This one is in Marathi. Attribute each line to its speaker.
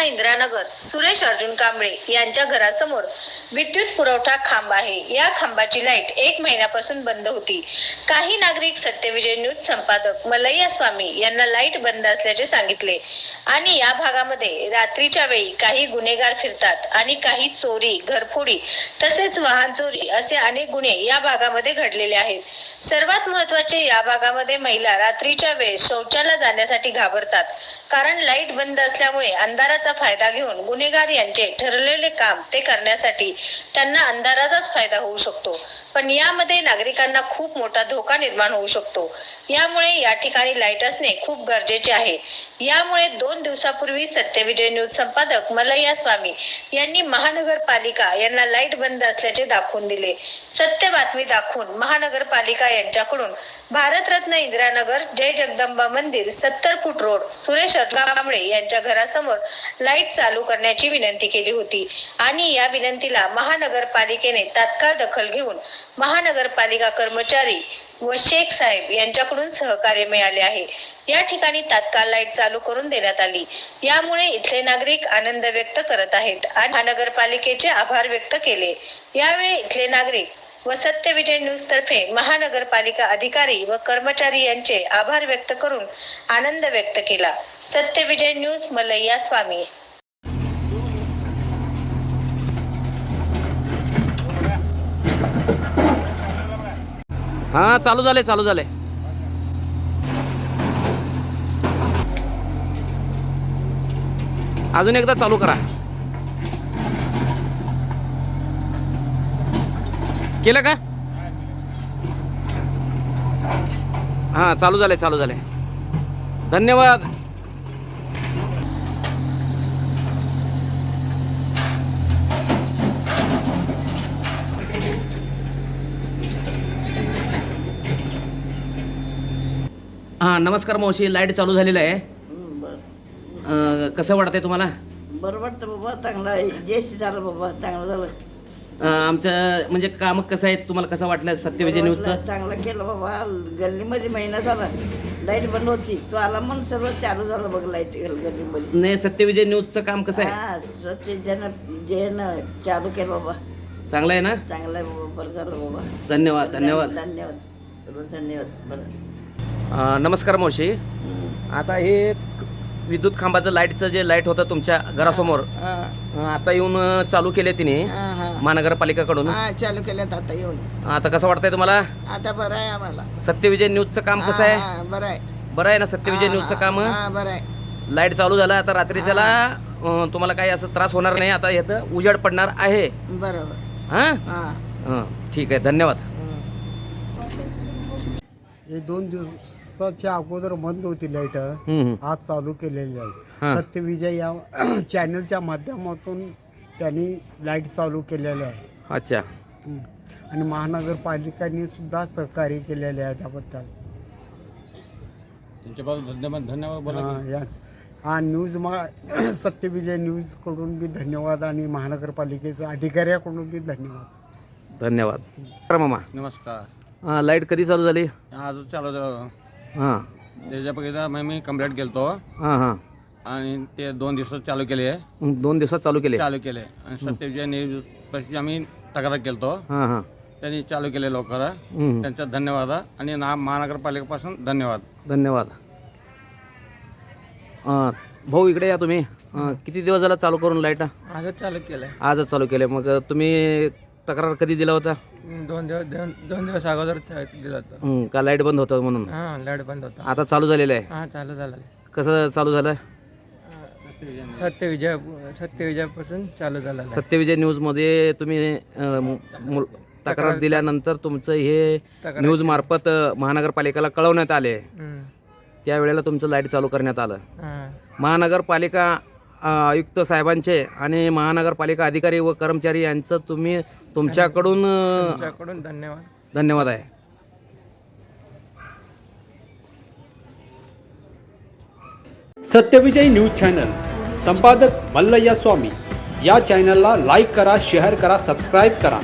Speaker 1: इंदिरानगर सुरेश अर्जुन कांबळे यांच्या घरासमोर विद्युत पुरवठा खांब आहे. या खांबाची लाइट एक महिन्यापासून बंद होती. काही नागरिक सत्यविजय न्यूज संपादक मलैया स्वामी यांना लाइट बंद असल्याचे सांगितले आणि या भागामध्ये रात्रीच्या वेळी काही गुन्हेगार फिरतात आणि काही चोरी घरफोडी तसेच वाहन चोरी असे अनेक गुन्हे या भागामध्ये घडलेले आहेत. सर्वात महत्त्वाचे या भागामध्ये महिला रात्रीच्या वेळेस शौचाला जाण्यासाठी घाबरतात. कारण लाइट बंद असल्यामुळे अंधाराचा फायदा घेऊन गुन्हेगार यांचे ठरलेले काम ते करण्यासाठी त्यांना अंधाराचाच फायदा होऊ शकतो. पण यामध्ये नागरिकांना खूप मोठा धोका निर्माण होऊ शकतो. यामुळे या ठिकाणी लाइट असणे खूप गरजेचे आहे. यामुळे दोन दिवसापूर्वी सत्यविजय न्यूज संपादक मलया स्वामी यांनी महानगरपालिका यांना लाइट बंद असल्याचे दाखवून दिले. सत्य बातमी दाखवून महानगरपालिका यांच्याकडून भारतरत्न इंदिरानगर जय जगदंबा मंदिर सत्तर फूट रोड सुरेश कांबळे यांच्या घरासमोर लाइट चालू करण्याची विनंती केली होती. आणि या विनंतीला महानगरपालिकेने तात्काळ दखल घेऊन महानगरपालिका कर्मचारी व शेख साहेब यांच्याकडून सहकार्य मिळाले आहे. या ठिकाणी तात्काळ लाइट चालू करून देण्यात आली. यामुळे इथले नागरिक आनंद व्यक्त करत आहेत आणि महानगरपालिकेचे आभार व्यक्त केले. यावेळी इथले नागरिक व सत्यविजय न्यूज तर्फे महानगरपालिका अधिकारी व कर्मचारी यांचे आभार व्यक्त करून आनंद व्यक्त केला. सत्यविजय न्यूज मलैया स्वामी
Speaker 2: हा चालू झाले चालू झाले अजून एकदा चालू करा. केलं का? हां चालू झाले चालू झाले धन्यवाद. हा नमस्कार मावशी लाइट चालू झालेलं आहे.
Speaker 3: बर
Speaker 2: अं, कसं वाटतंय तुम्हाला?
Speaker 3: बरं. वाटतं बाबा चांगलं जयशी झालं बाबा चांगलं झालं.
Speaker 2: अं, आमचं म्हणजे काम कसं आहे तुम्हाला कसं वाटलं सत्यविजय न्यूजचं?
Speaker 3: चांगलं केलं बाबा. गल्लीमध्ये महिना झाला. लाइट बंद होती. तो आला म्हणून सगळं चालू झालं बघ लाइट गल्लीमध्ये.
Speaker 2: नाही सत्यविजय न्यूजचं काम कसं आहे?
Speaker 3: हा सच्चे जन जयन चालू केलं बाबा.
Speaker 2: चांगलं आहे ना?
Speaker 3: चांगलं आहे बाबा बरं झालं बाबा.
Speaker 2: धन्यवाद धन्यवाद.
Speaker 3: धन्यवाद सर्व धन्यवाद बरं.
Speaker 2: नमस्कार मावशी. आता हे विद्युत खांबाचं लाईटचं जे लाइट होतं तुमच्या घरासमोर आता येऊन चालू केले तिने महानगरपालिकाकडून.
Speaker 3: चालू केल्यात आता येऊन.
Speaker 2: आता कसं वाटतंय तुम्हाला?
Speaker 3: आता बरं आहे आम्हाला.
Speaker 2: सत्यविजय न्यूजचं काम कसं आहे?
Speaker 3: बरं आहे.
Speaker 2: बरं आहे ना सत्यविजय न्यूजचं काम?
Speaker 3: बरं आहे.
Speaker 2: लाइट चालू झालं आता रात्रीच्याला तुम्हाला काही असं त्रास होणार नाही आता इथं उजेड पडणार आहे.
Speaker 3: बरोबर.
Speaker 2: हा?
Speaker 3: हां.
Speaker 2: ठीक आहे धन्यवाद.
Speaker 4: हे दोन दिवसाच्या अगोदर बंद होती लाइट.
Speaker 2: हम्म.
Speaker 4: आज चालू केलेली
Speaker 2: हा.
Speaker 4: आहे सत्यविजय या चॅनलच्या माध्यमातून त्यांनी लाइट चालू केलेले आहे.
Speaker 2: अच्छा.
Speaker 4: आणि महानगरपालिकांनी सुद्धा सहकार्य केलेले आहे त्याबद्दल.
Speaker 5: तुमच्याबद्दल धन्यवाद धन्यवाद बोला
Speaker 4: हा, या. हा न्यूज मा सत्यविजय न्यूजकडून बी धन्यवाद आणि महानगरपालिकेच्या अधिकाऱ्याकडून बी धन्यवाद.
Speaker 2: धन्यवाद. तर मामा.
Speaker 5: नमस्कार.
Speaker 2: हां लाइट कधी चालू झाली?
Speaker 5: आजच चालू झालं.
Speaker 2: हां.
Speaker 5: त्याच्यापैकी मग मी कंप्लेंट केलतो
Speaker 2: हां हां.
Speaker 5: आणि ते दोन दिवसात चालू केले.
Speaker 2: दोन दिवसात चालू केले?
Speaker 5: चालू केले. आणि सत्यविजय न्यूज पाशी आम्ही तक्रार केलतो.
Speaker 2: हां हां.
Speaker 5: त्यांनी चालू केले लवकर.
Speaker 2: हम्म.
Speaker 5: त्यांचा धन्यवाद. आणि ना महानगरपालिकेपासून धन्यवाद.
Speaker 2: धन्यवाद. हां भाऊ इकडे या तुम्ही. हां, किती दिवस झाला चालू करून लाइट?
Speaker 6: आजच चालू केलंय.
Speaker 2: आजच चालू केले मग तुम्ही तक्रार कधी दिला होता
Speaker 6: दोन दिवस दोन दोन दिवस अगोदर दिलं होतं
Speaker 2: हं, का लाइट बंद होतं म्हणून?
Speaker 6: हां लाइट बंद होता.
Speaker 2: आता चालू झालेलं आहे?
Speaker 6: हां चालू झालं
Speaker 2: कसं चालू झालं?
Speaker 6: सत्यविजय सत्यविजयापासून चालू झालं light.
Speaker 2: सत्यविजय न्यूजमध्ये तुम्ही अं, मु- मु- तक्रार दिल्यानंतर तुमचं हे न्यूज मार्फत अं, महानगरपालिकेला कळवण्यात आले.
Speaker 6: हम्म.
Speaker 2: त्यावेळेला तुमचं लाइट चालू करण्यात आलं.
Speaker 6: हां.
Speaker 2: महानगरपालिका आयुक्त साहेबांचे आणि महानगरपालिका अधिकारी व कर्मचारी यांचं तुम्ही तुमच्याकडून
Speaker 6: तुमच्याकडून धन्यवाद.
Speaker 2: धन्यवाद आहे.
Speaker 7: सत्यविजय न्यूज चॅनल संपादक मल्लय्या स्वामी. या चॅनलला लाईक करा शेअर करा सबस्क्राईब करा.